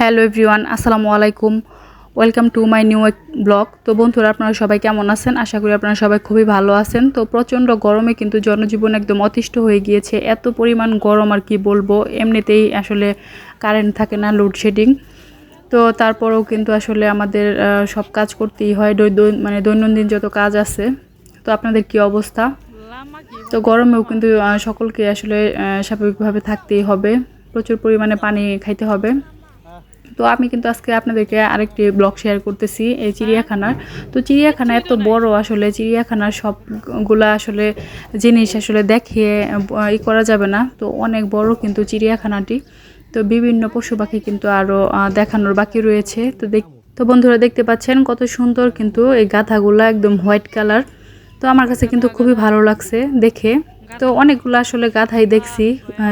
Hello everyone, আসসালামু আলাইকুম। Welcome to my new blog তো বন্ধুরা, আপনারা সবাই কেমন আছেন? আশা করি আপনারা সবাই খুবই ভালো আছেন। তো প্রচণ্ড গরমে কিন্তু জনজীবন একদম অতিষ্ঠ হয়ে গিয়েছে। এত পরিমাণ গরম আর কি বলব, এমনিতেই আসলে কারেন্ট থাকে না লোডশেডিং তো তারপরেও কিন্তু আসলে আমাদের সব কাজ করতেই হয়। মানে দৈনন্দিন যত কাজ আছে, তো আপনাদের কি অবস্থা? তো গরমেও কিন্তু সকলকে আসলে স্বাভাবিকভাবে থাকতেই হবে। প্রচুর পরিমাণে পানি খাইতে হবে। তো আমি কিন্তু আজকে আপনাদেরকে আরেকটি ব্লগ শেয়ার করতেছি, এই চিড়িয়াখানার। তো চিড়িয়াখানা এত বড় আসলে, চিড়িয়াখানার সবগুলা আসলে জিনিস আসলে দেখিয়ে ই করা যাবে না। তো অনেক বড় কিন্তু চিড়িয়াখানাটি। তো বিভিন্ন পশু পাখি কিন্তু আরও দেখানোর বাকি রয়েছে। তো দেখ, তো বন্ধুরা দেখতে পাচ্ছেন কত সুন্দর কিন্তু এই গাধাগুলা একদম হোয়াইট কালার তো আমার কাছে কিন্তু খুবই ভালো লাগছে দেখে। তো অনেকগুলো আসলে গাধাই দেখছি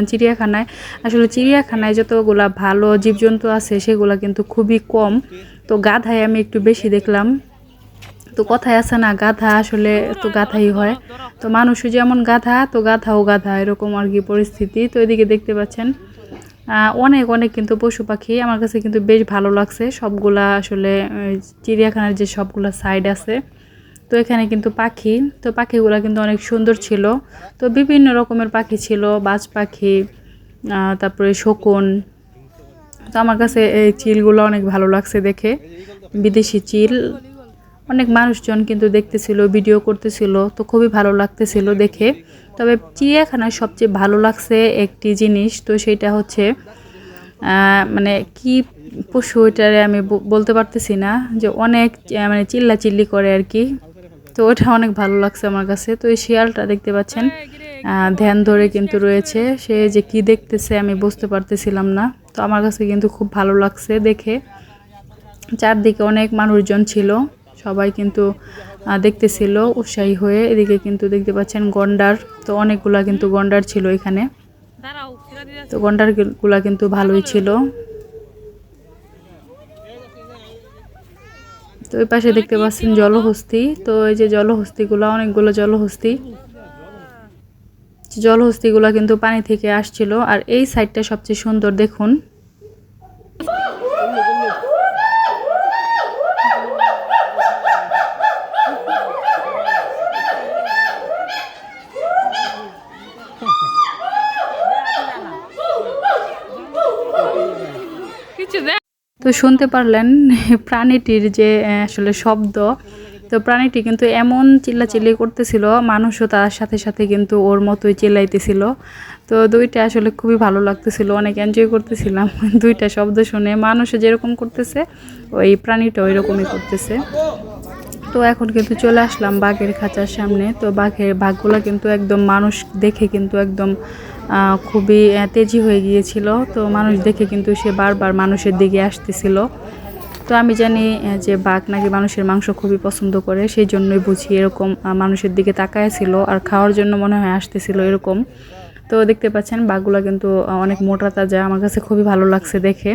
চিড়িয়াখানায়। আসলে চিড়িয়াখানায় যতগুলা ভালো জীবজন্তু আছে, সেগুলা কিন্তু খুবই কম। তো গাধায় আমি একটু বেশি দেখলাম। তো কথায় আছে না, গাধা আসলে তো গাধাই হয়। তো মানুষও যেমন গাধা, তো গাধাও গাধা, এরকম আর কি পরিস্থিতি। তো এদিকে দেখতে পাচ্ছেন অনেক অনেক কিন্তু পশু পাখি। আমার কাছে কিন্তু বেশ ভালো লাগছে। সবগুলা আসলে চিড়িয়াখানার যে সবগুলা সাইড আছে তো এখানে কিন্তু পাখি। তো পাখিগুলো কিন্তু অনেক সুন্দর ছিল। তো বিভিন্ন রকমের পাখি ছিল, বাজ পাখি তারপরে শকুন। তো আমার কাছে এই চিলগুলো অনেক ভালো লাগছে দেখে। বিদেশি চিল। অনেক মানুষজন কিন্তু দেখতেছিল, ভিডিও করতেছিল, তো খুবই ভালো লাগতেছিল দেখে। তবে চিড়িয়াখানায় সবচেয়ে ভালো লাগছে একটি জিনিস, তো সেটা হচ্ছে মানে কি পশু ওইটারে আমি বলতে পারতেছি না যে অনেক মানে চিল্লা চিল্লি করে আর কি। তো ওটা অনেক ভালো লাগছে আমার কাছে। তো এই শিয়ালটা দেখতে পাচ্ছেন ধ্যান ধরে কিন্তু রয়েছে। সে যে কি দেখতেছে আমি বুঝতে পারতেছিলাম না। তো আমার কাছে কিন্তু খুব ভালো লাগছে দেখে। চারদিকে অনেক মানুষজন ছিল, সবাই কিন্তু দেখতেছিল, উৎসাহী হয়ে। এদিকে কিন্তু দেখতে পাচ্ছেন গন্ডার, তো অনেকগুলা কিন্তু গন্ডার ছিল এখানে। তো গন্ডারগুলা কিন্তু ভালোই ছিল। তো ওই পাশে দেখতে পাচ্ছেন জলহস্তি। তো এই যে জলহস্তিগুলো, অনেকগুলো জলহস্তি। জলহস্তিগুলো কিন্তু পানি থেকে আসছিল। আর এই সাইডটা সবচেয়ে সুন্দর, দেখুন। তো শুনতে পারলেন প্রাণীটির যে আসলে শব্দ। তো প্রাণীটি কিন্তু এমন চিল্লাচিল্লি করতেছিল, মানুষও তার সাথে সাথে কিন্তু ওর মতোই চিল্লাইতেছিল। তো দুইটা আসলে খুবই ভালো লাগতেছিল, অনেক এনজয় করতেছিলাম। দুইটা শব্দ শুনে মানুষও যেরকম করতেছে, ওই প্রাণীটা ওই রকমই করতেছে। তো এখন কিন্তু চলে আসলাম বাঘের খাঁচার সামনে। তো বাঘের বাঘগুলো কিন্তু একদম মানুষ দেখে কিন্তু একদম খুবই তেজি হয়ে গিয়েছিল। তো মানুষ দেখে কিন্তু সে বারবার মানুষের দিকে আসতেছিল। তো আমি জানি যে বাঘ নাকি মানুষের মাংস খুবই পছন্দ করে, সেই জন্যই বুঝি এরকম মানুষের দিকে তাকায় ছিল আর খাওয়ার জন্য মনে হয় আসতেছিল এরকম। তো দেখতে পাচ্ছেন, বাঘগুলো কিন্তু অনেক মোটা তাজা। আমার কাছে খুবই ভালো লাগছে দেখে।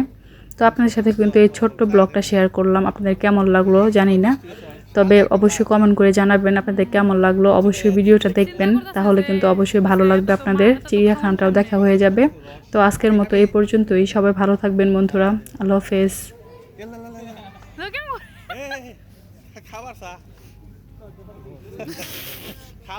তো আপনাদের সাথে কিন্তু এই ছোট্ট ব্লগটা শেয়ার করলাম। আপনাদের কেমন লাগল জানি না। তবে অবশ্যই কমেন্ট করে জানাবেন আপনাদের কেমন লাগল। অবশ্যই ভিডিওটা দেখবেন তাহলে কিন্তু অবশ্যই ভালো লাগবে আপনাদের। চিড়িয়াখানাটাও দেখা হয়ে যাবে। তো আজকের মতো এই পর্যন্তই। সবাই ভালো থাকবেন বন্ধুরা। আল্লাহ হাফেজ। খাবার